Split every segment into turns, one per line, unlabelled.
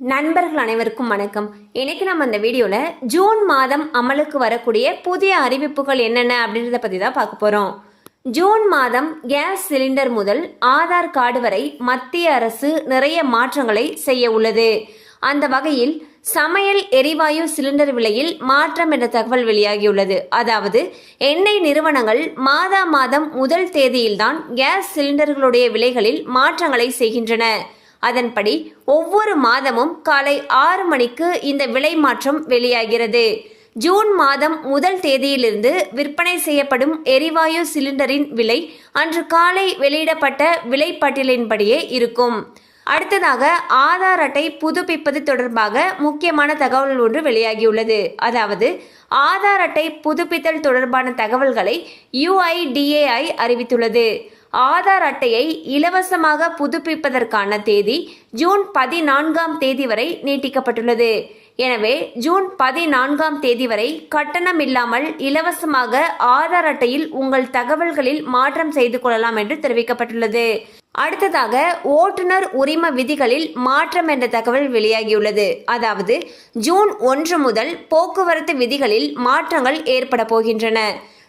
நண்பர்கள் அனைவருக்கும் வணக்கம். இன்னைக்கு நம்ம இந்த வீடியோவில் ஜூன் மாதம் அமலுக்கு வரக்கூடிய புதிய அறிவிப்புகள் என்னென்ன அப்படின்றத பற்றி தான் பார்க்க போகிறோம் ஜூன் மாதம் கேஸ் சிலிண்டர் முதல் ஆதார் கார்டு வரை மத்திய அரசு நிறைய மாற்றங்களை செய்ய உள்ளது. அந்த வகையில் சமையல் எரிவாயு சிலிண்டர் விலையில் மாற்றம் என்ற தகவல் வெளியாகியுள்ளது அதாவது எண்ணெய் நிறுவனங்கள் மாதா மாதம் முதல் தேதியில்தான் கேஸ் சிலிண்டர்களுடைய விலைகளில் மாற்றங்களை செய்கின்றன. அதன்படி ஒவ்வொரு மாதமும் காலை ஆறு மணிக்கு இந்த விலை மாற்றம் வெளியாகிறது. ஜூன் மாதம் முதல் தேதியிலிருந்து விற்பனை செய்யப்படும் எரிவாயு சிலிண்டரின் விலை அன்று காலை வெளியிடப்பட்ட விலைப்பட்டியலின்படியே இருக்கும். அடுத்ததாக ஆதார் அட்டை புதுப்பிப்பது தொடர்பாக முக்கியமான தகவல் ஒன்று வெளியாகியுள்ளது. அதாவது ஆதார் அட்டை புதுப்பித்தல் தொடர்பான தகவல்களை யுஐடிஏஐ அறிவித்துள்ளது. ஆதார் அட்டையை இலவசமாக புதுப்பிப்பதற்கான தேதி ஜூன் பதினான்காம் தேதி வரை நீட்டிக்கப்பட்டுள்ளது. எனவே ஜூன் பதினான்காம் தேதி வரை கட்டணம் இல்லாமல் இலவசமாக ஆதார் அட்டையில் உங்கள் தகவல்களில் மாற்றம் செய்து கொள்ளலாம் என்று தெரிவிக்கப்பட்டுள்ளது. அடுத்ததாக ஓட்டுநர் உரிம விதிகளில் மாற்றம் என்ற தகவல் வெளியாகியுள்ளது. அதாவது ஜூன் ஒன்று முதல் போக்குவரத்து விதிகளில் மாற்றங்கள் ஏற்பட போகின்றன.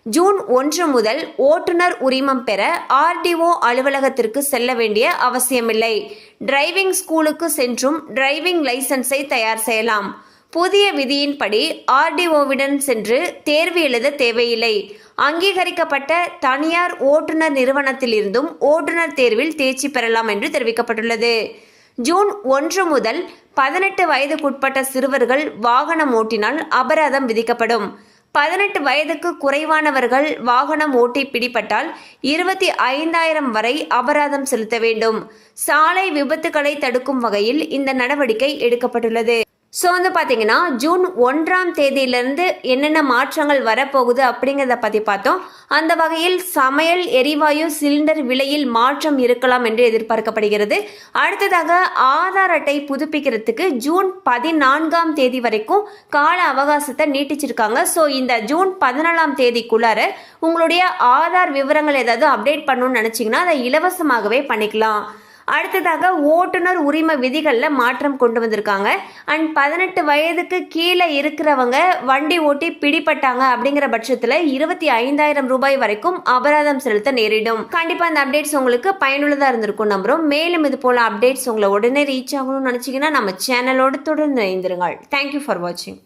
ஜூன் ஒன்று முதல் ஓட்டுநர் உரிமம் பெற ஆர்டிஓ அலுவலகத்திற்கு செல்ல வேண்டிய அவசியமில்லை. டிரைவிங் ஸ்கூலுக்கு சென்றும் டிரைவிங் லைசன்ஸை தயார் செய்யலாம். புதிய விதியின்படி ஆர்டிஓவிடன் சென்று தேர்வு எழுத தேவையில்லை. அங்கீகரிக்கப்பட்ட தனியார் ஓட்டுநர் நிறுவனத்திலிருந்தும் ஓட்டுநர் தேர்வில் தேர்ச்சி பெறலாம் என்று தெரிவிக்கப்பட்டுள்ளது. ஜூன் ஒன்று முதல் பதினெட்டு வயதுக்குட்பட்ட சிறுவர்கள் வாகனம் ஓட்டினால் அபராதம் விதிக்கப்படும். பதினெட்டு வயதுக்கு குறைவானவர்கள் வாகனம் ஓட்டி பிடிபட்டால் இருபத்தி ஐந்தாயிரம் வரை அபராதம் செலுத்த வேண்டும். சாலை விபத்துகளை தடுக்கும் வகையில் இந்த நடவடிக்கை எடுக்கப்பட்டுள்ளது. ஸோ வந்து பார்த்தீங்கன்னா ஜூன் ஒன்றாம் தேதியிலேருந்து என்னென்ன மாற்றங்கள் வரப்போகுது அப்படிங்கிறத பற்றி பார்த்தோம். அந்த வகையில் சமையல் எரிவாயு சிலிண்டர் விலையில் மாற்றம் இருக்கலாம் என்று எதிர்பார்க்கப்படுகிறது. அடுத்ததாக ஆதார் அட்டை புதுப்பிக்கிறதுக்கு ஜூன் பதினான்காம் தேதி வரைக்கும் கால அவகாசத்தை நீட்டிச்சிருக்காங்க. ஸோ இந்த ஜூன் பதினாலாம் தேதிக்குள்ளார உங்களுடைய ஆதார் விவரங்கள் ஏதாவது அப்டேட் பண்ணணும்னு நினச்சிங்கன்னா அதை இலவசமாகவே பண்ணிக்கலாம். அடுத்ததாக ஓட்டுநர் உரிமை விதிகளில் மாற்றம் கொண்டு வந்திருக்காங்க. அண்ட் பதினெட்டு வயதுக்கு கீழே இருக்கிறவங்க வண்டி ஓட்டி பிடிப்பட்டாங்க அப்படிங்கிற பட்சத்தில் இருபத்தி ஐந்தாயிரம் ரூபாய் வரைக்கும் அபராதம் செலுத்த நேரிடும். கண்டிப்பாக அந்த அப்டேட்ஸ் உங்களுக்கு பயனுள்ளதாக இருந்திருக்கும் நம்புறோம். மேலும் இது போல அப்டேட்ஸ் உங்களை உடனே ரீச் ஆகணும்னு நினச்சிங்கன்னா நம்ம சேனலோடு தொடர்ந்து இணைந்திருங்கள். தேங்க்யூ ஃபார் வாட்சிங்